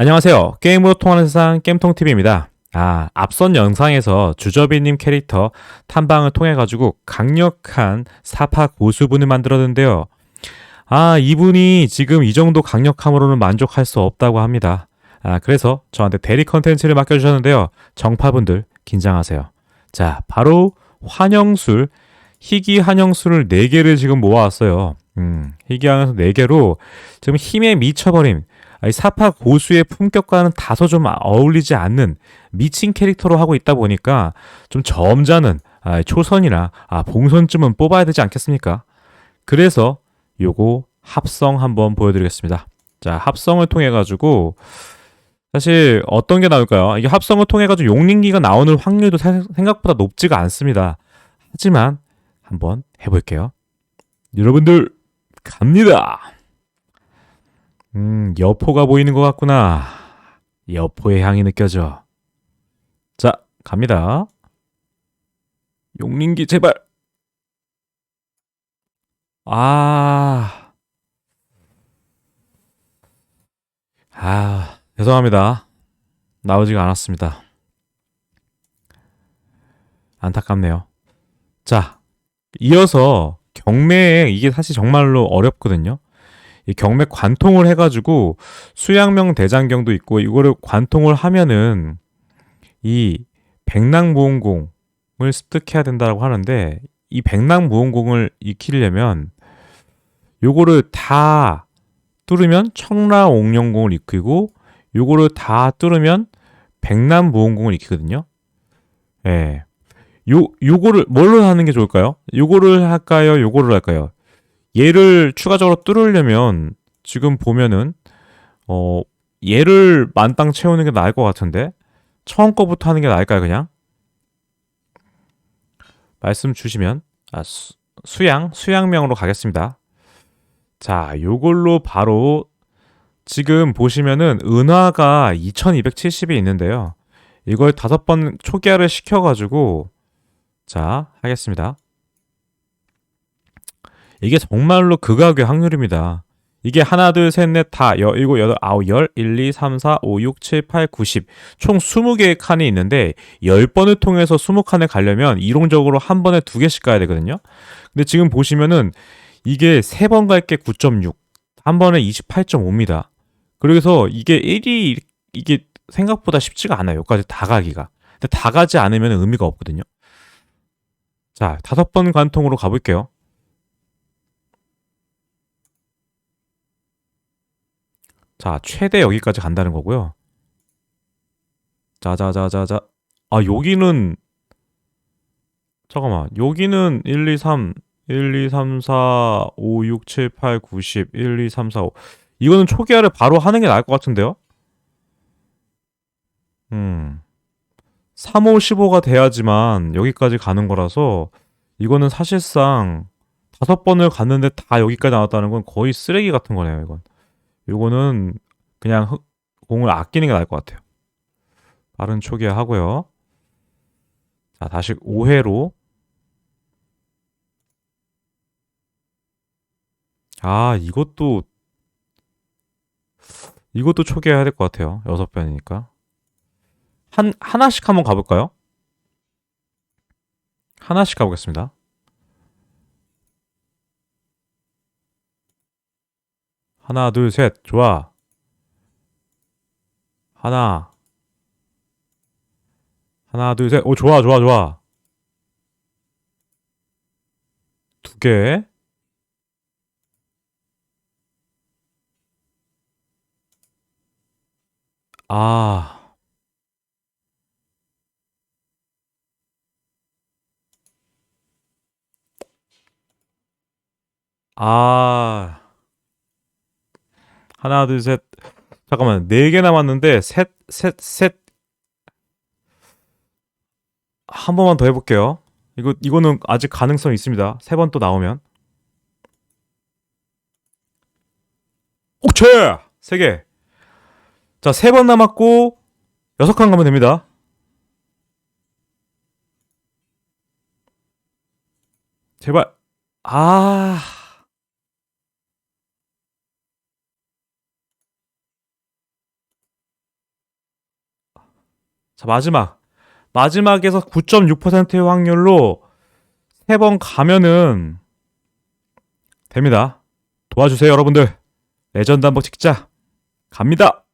안녕하세요. 게임으로 통하는 세상 게임통TV입니다. 아, 앞선 영상에서 주저비님 캐릭터 탐방을 통해가지고 강력한 사파 고수분을 만들었는데요. 아, 이분이 지금 이 정도 강력함으로는 만족할 수 없다고 합니다. 아, 그래서 저한테 대리 컨텐츠를 맡겨주셨는데요. 정파분들, 긴장하세요. 자, 바로 환영술, 희귀 환영술을 4개를 지금 모아왔어요. 음, 희귀 환영술 4개로 지금 힘에 미쳐버린 이 사파 고수의 품격과는 다소 좀 어울리지 않는 미친 캐릭터로 하고 있다 보니까 좀 점잖은 아, 초선이나 아, 봉선쯤은 뽑아야 되지 않겠습니까? 그래서 요거 합성 한번 보여드리겠습니다. 자, 합성을 통해 가지고 사실 어떤 게 나올까요? 이게 합성을 통해 가지고 용링기가 나오는 확률도 사- 생각보다 높지가 않습니다. 하지만 한번 해볼게요. 여러분들 갑니다. 음, 여포가 보이는 것 같구나. 여포의 향이 느껴져. 자, 갑니다. 용링기 제발. 아. 아, 죄송합니다. 나오지가 않았습니다. 안타깝네요. 자, 이어서 경매에 이게 사실 정말로 어렵거든요. 이 경매 관통을 해가지고 수양명 대장경도 있고 이거를 관통을 하면은 이 백낭무원공을 습득해야 된다고 하는데 이 백낭무원공을 익히려면 요거를 다 뚫으면 청라옥령공을 익히고 요거를 다 뚫으면 백남무원공을 익히거든요. 예. 요 요거를 뭘로 하는 게 좋을까요? 요거를 할까요? 요거를 할까요? 얘를 추가적으로 뚫으려면 지금 보면은 어 얘를 만땅 채우는 게 나을 것 같은데 처음 거부터 하는 게 나을까요 그냥? 말씀 주시면. 아 수, 수양 수양명으로 가겠습니다. 자 요걸로 바로 지금 보시면은 은화가 2270이 있는데요. 이걸 다섯 번 초기화를 시켜가지고 자 하겠습니다 이게 정말로 극악의 확률입니다. 이게 하나, 둘, 셋, 넷, 다, 여, 일곱, 여덟, 아홉, 열, 일, 이, 삼, 사, 오, 육, 칠, 팔, 구 십. 총 20개의 칸이 있는데, 10번을 통해서 20칸을 가려면 이론적으로 한 번에 두 개씩 가야 되거든요. 근데 지금 보시면은, 이게 세 번 갈 게 9.6, 한 번에 28.5입니다. 그래서 이게 1이, 이게 생각보다 쉽지가 않아요. 여기까지 다 가기가. 근데 다 가지 않으면 의미가 없거든요. 자, 다섯 번 관통으로 가볼게요. 자, 최대 여기까지 간다는 거고요. 자자자자자. 아, 여기는 잠깐만. 여기는 1 2 3 1 2 3 4 5 6 7 8 9 10 1 2 3 4 5 이거는 초기화를 바로 하는 게 나을 것 같은데요? 음. 3, 5, 15가 돼야지만 여기까지 가는 거라서 이거는 사실상 다섯 번을 갔는데 다 여기까지 나왔다는 건 거의 쓰레기 같은 거네요, 이건. 요거는 그냥 흑- 공을 아끼는 게 나을 것 같아요. 빠른 초기화 하고요. 자, 다시 5회로. 아, 이것도 이것도 초기화해야 될 것 같아요. 여섯 번이니까. 한 하나씩 한번 가볼까요? 하나씩 가보겠습니다. 하나, 둘, 셋. 좋아. 하나. 하나, 둘, 셋. 오, 좋아, 좋아, 좋아. 두 개. 아. 아. 하나, 둘, 셋. 잠깐만. 네 개 남았는데 셋, 셋, 셋. 한 번만 더 해볼게요. 이거 이거는 아직 가능성 있습니다. 세 번 또 나오면. 옥체! 세 개. 자, 세 번 남았고 여섯 칸 가면 됩니다. 제발. 아. 자, 마지막. 마지막에서 9.6%의 확률로 세 번 가면은 됩니다. 도와주세요, 여러분들. 레전드 한번 찍자. 갑니다.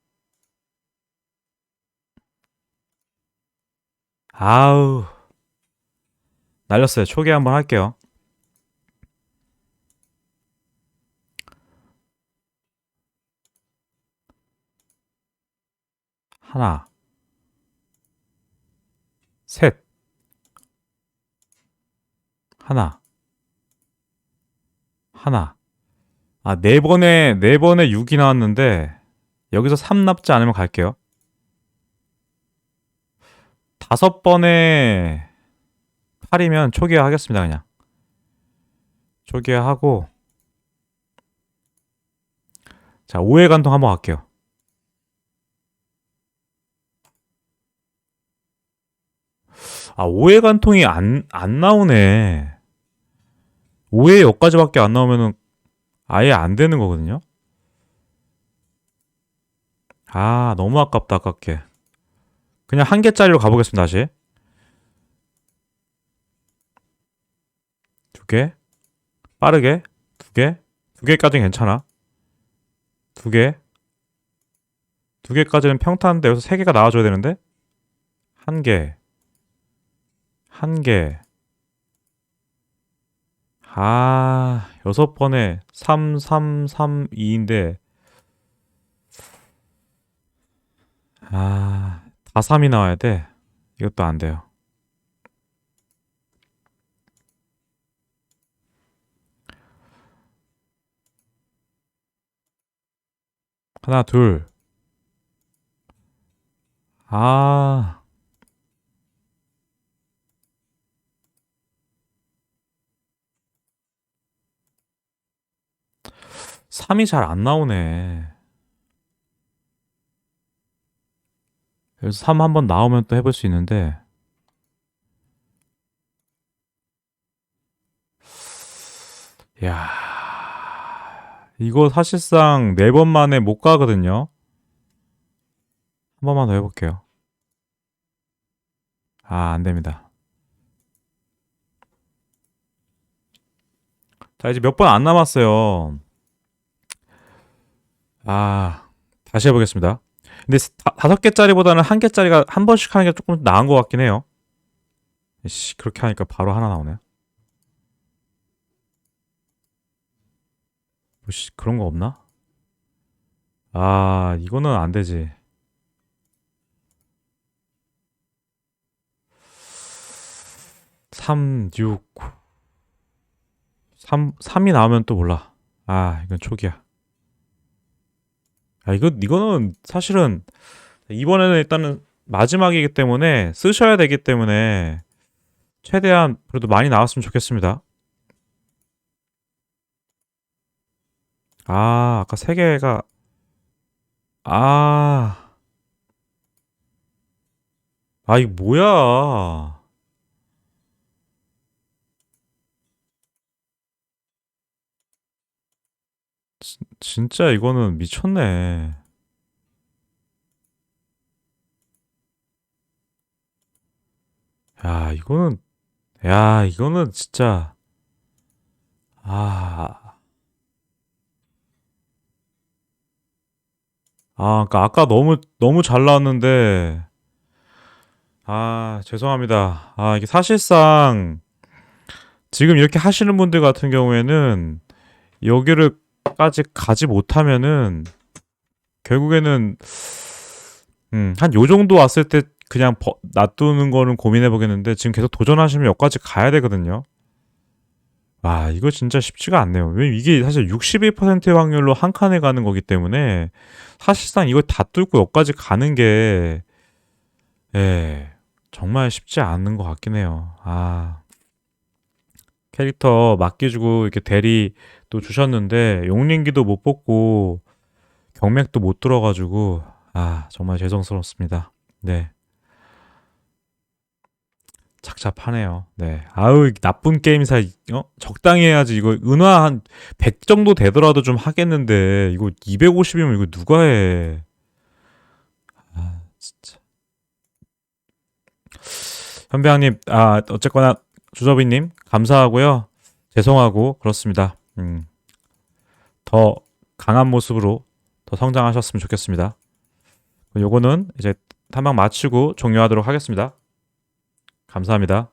아우. 날렸어요. 초기 한번 할게요. 하나, 셋, 하나, 하나. 아, 네 번에, 네 번에 6이 나왔는데, 여기서 3 납지 않으면 갈게요. 다섯 번에 8이면 초기화 하겠습니다, 그냥. 초기화 하고, 자, 5회 간통 한번 갈게요. 아, 5회 간통이 안, 안 나오네. 5회 여기까지밖에 안 나오면은 아예 안 되는 거거든요. 아, 너무 아깝다, 아깝게. 그냥 한 개짜리로 가보겠습니다, 다시. 두 개. 빠르게. 두 개. 두 개까지는 괜찮아. 두 개. 두 개까지는 평타인데 여기서 세 개가 나와줘야 되는데? 한 개. 한 개. 아, 여섯 번에 3, 3, 3, 2인데, 아, 다 3이 나와야 돼. 이것도 안 돼요. 하나, 둘. 아, 3이 잘 안 나오네. 그래서 3 한번 나오면 또 해볼 수 있는데, 야 이거 사실상 4번 만에 못 가거든요. 한 번만 더 해볼게요. 아, 안 됩니다. 자, 이제 몇 번 안 남았어요. 아, 다시 해보겠습니다. 근데 스- 다, 다섯 개짜리보다는 한 개짜리가 한 번씩 하는 게 조금 나은 것 같긴 해요. 씨, 그렇게 하니까 바로 하나 나오네. 뭐, 씨, 그런 거 없나? 아, 이거는 안 되지. 3, 6, 3, 3이 나오면 또 몰라. 아, 이건 초기야. 아, 이거, 이거는 사실은 이번에는 일단은 마지막이기 때문에 쓰셔야 되기 때문에 최대한 그래도 많이 나왔으면 좋겠습니다. 아, 아까 세 개가, 아, 아, 이거 뭐야. 진짜 이거는 미쳤네. 야, 이거는, 야, 이거는 진짜, 아, 아, 그러니까 아까 너무, 너무 잘 나왔는데, 아, 죄송합니다. 아, 이게 사실상, 지금 이렇게 하시는 분들 같은 경우에는, 여기를 까지 가지 못하면은, 결국에는, 음, 한 요 정도 왔을 때 그냥 버- 놔두는 거는 고민해 보겠는데 지금 계속 도전하시면 여기까지 가야 되거든요. 와, 이거 진짜 쉽지가 않네요. 왜냐면 이게 사실 61%의 확률로 한 칸에 가는 거기 때문에 사실상 이거 다 뚫고 여기까지 가는 게 예, 정말 쉽지 않은 것 같긴 해요. 아, 캐릭터 맡겨주고 이렇게 대리 또 주셨는데 용lin기도 못 뽑고 경맥도 못 들어가지고 아, 정말 죄송스럽습니다. 네. 착잡하네요. 네. 아우, 나쁜 게임사, 어? 적당히 해야지. 이거 은화 한 100 정도 되더라도 좀 하겠는데, 이거 250이면 이거 누가 해? 아, 진짜. 현배양님, 아, 어쨌거나 주저비님 감사하고요. 죄송하고 그렇습니다. 음, 더 강한 모습으로 더 성장하셨으면 좋겠습니다. 요거는 이제 탐방 마치고 종료하도록 하겠습니다. 감사합니다.